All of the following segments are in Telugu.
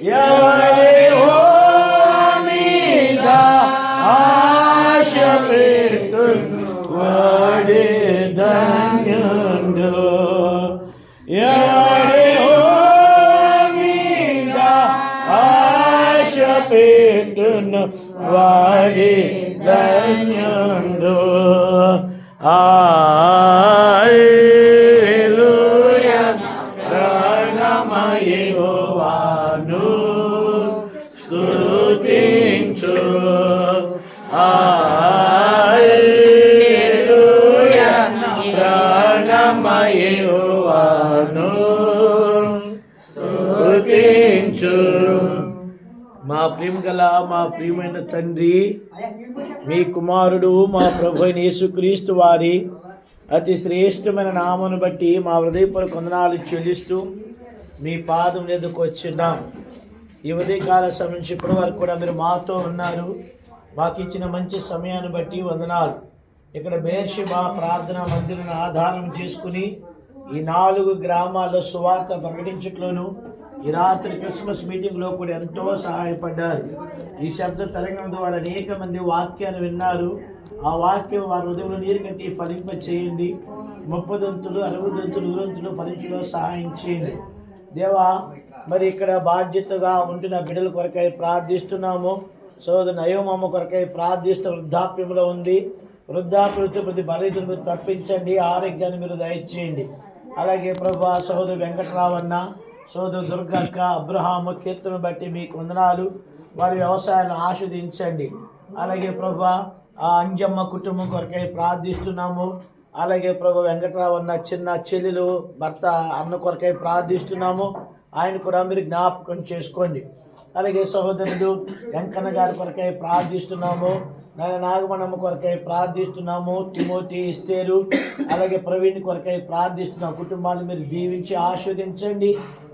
Vadi Danyando aşabettun vadeden yandı. Yavale homida aşabettun vadeden yandı. మా ప్రేమ గల మా ప్రియమైన తండ్రి మీ కుమారుడు మా ప్రభు అయిన యేసుక్రీస్తు వారి అతి శ్రేష్టమైన నామను బట్టి మా హృదయపూర్వక వందనాలు చెల్లిస్తూ మీ పాదం ఎదుకు వచ్చిన్నాం ఈ ఉదయకాల సమయం నుంచి ఇప్పటి వరకు కూడా మీరు మాతో ఉన్నారు. మాకు ఇచ్చిన మంచి సమయాన్ని బట్టి వందనాలు. ఇక్కడ బేర్షిబా ప్రార్థన మందిరం ఆధారం చేసుకుని ఈ నాలుగు గ్రామాల్లో సువార్త ప్రకటించట్లోను ఈ రాత్రి క్రిస్మస్ మీటింగ్లో కూడా ఎంతో సహాయపడ్డారు. ఈ శబ్ద తరంగం ద్వారా అనేక మంది వాక్యాన్ని విన్నారు. ఆ వాక్యం వారి హృదయంలో నీరు కట్టి ఫలింప చేయండి. ముప్పదంతులు అరవదంతులు ఊరంతులు ఫలించడం సహాయం చేయండి. దేవా మరి ఇక్కడ బాధ్యతగా ఉంటున్న బిడ్డల కొరకై ప్రార్థిస్తున్నాము. సోదరు నయోమమ్మ కొరకై ప్రార్థిస్తూ వృద్ధాప్యంలో ఉంది. వృద్ధాప్యంతో ప్రతి బలహీనతను మీరు తప్పించండి. ఆరోగ్యాన్ని మీరు దయచేయండి. అలాగే ప్రభా సోదరు వెంకటరావన్న సోదరు దుర్గక్క అబ్రహాము కీర్తన బట్టి మీ కొందనాలు వారి వ్యవసాయాన్ని ఆస్వాదించండి. అలాగే ప్రభా ఆ అంజమ్మ కుటుంబం కొరకై ప్రార్థిస్తున్నాము. అలాగే ప్రభు వెంకటరావు అన్న చిన్న చెల్లెలు భర్త అన్న కొరకై ప్రార్థిస్తున్నాము. ఆయన కూడా మీరు జ్ఞాపకం చేసుకోండి. అలాగే సహోదరుడు వెంకన్న గారి కొరకై ప్రార్థిస్తున్నాము. నాగమణమ్మ కొరకై ప్రార్థిస్తున్నాము. తిమోతి ఇస్తేరు అలాగే ప్రవీణ్ కొరకై ప్రార్థిస్తున్నాం కుటుంబాలు మీరు దీవించి ఆస్వాదించండి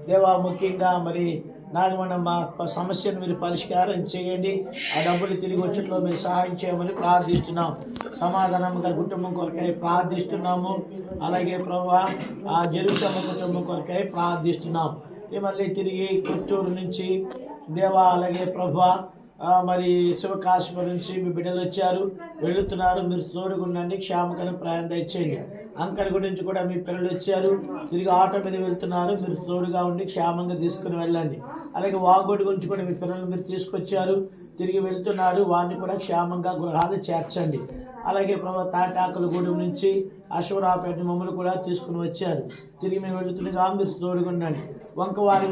దేవా ముఖ్యంగా మరి నాగమణమ్మ సమస్యను మీరు పరిష్కారం చేయండి. ఆ డబ్బులు తిరిగి వచ్చేట్లో మీరు సహాయం చేయమని ప్రార్థిస్తున్నాం. సమాధానం గారి కుటుంబం కొరకై ప్రార్థిస్తున్నాము. అలాగే ప్రభు ఆ జెరూసమ్మ కుటుంబం కొరకై ప్రార్థిస్తున్నాం. మళ్ళీ తిరిగి కొత్తూరు నుంచి దేవా అలాగే ప్రభా మరి శివకాశ్మ నుంచి మీ బిడ్డలు వచ్చారు వెళుతున్నారు మీరు తోడుగుండండి క్షేమకర ప్రయాణం దయచేయండి. అంకర్ గురించి కూడా మీ పిల్లలు వచ్చారు. తిరిగి ఆటో మీద వెళ్తున్నారు. మీరు తోడుగా ఉండి క్షేమంగా తీసుకుని వెళ్ళండి. అలాగే వాగోడు గురించి కూడా మీ పిల్లలు మీరు తీసుకొచ్చారు. తిరిగి వెళ్తున్నారు. వారిని కూడా క్షేమంగా గృహాలు చేర్చండి. అలాగే ప్రభా తాటాకులగూడెం నుంచి అశ్వరాపేట మమ్మల్ని కూడా తీసుకుని వచ్చారు. తిరిగి మేము వెళుతుండగా మీరు తోడుగుండండి. వంకవారి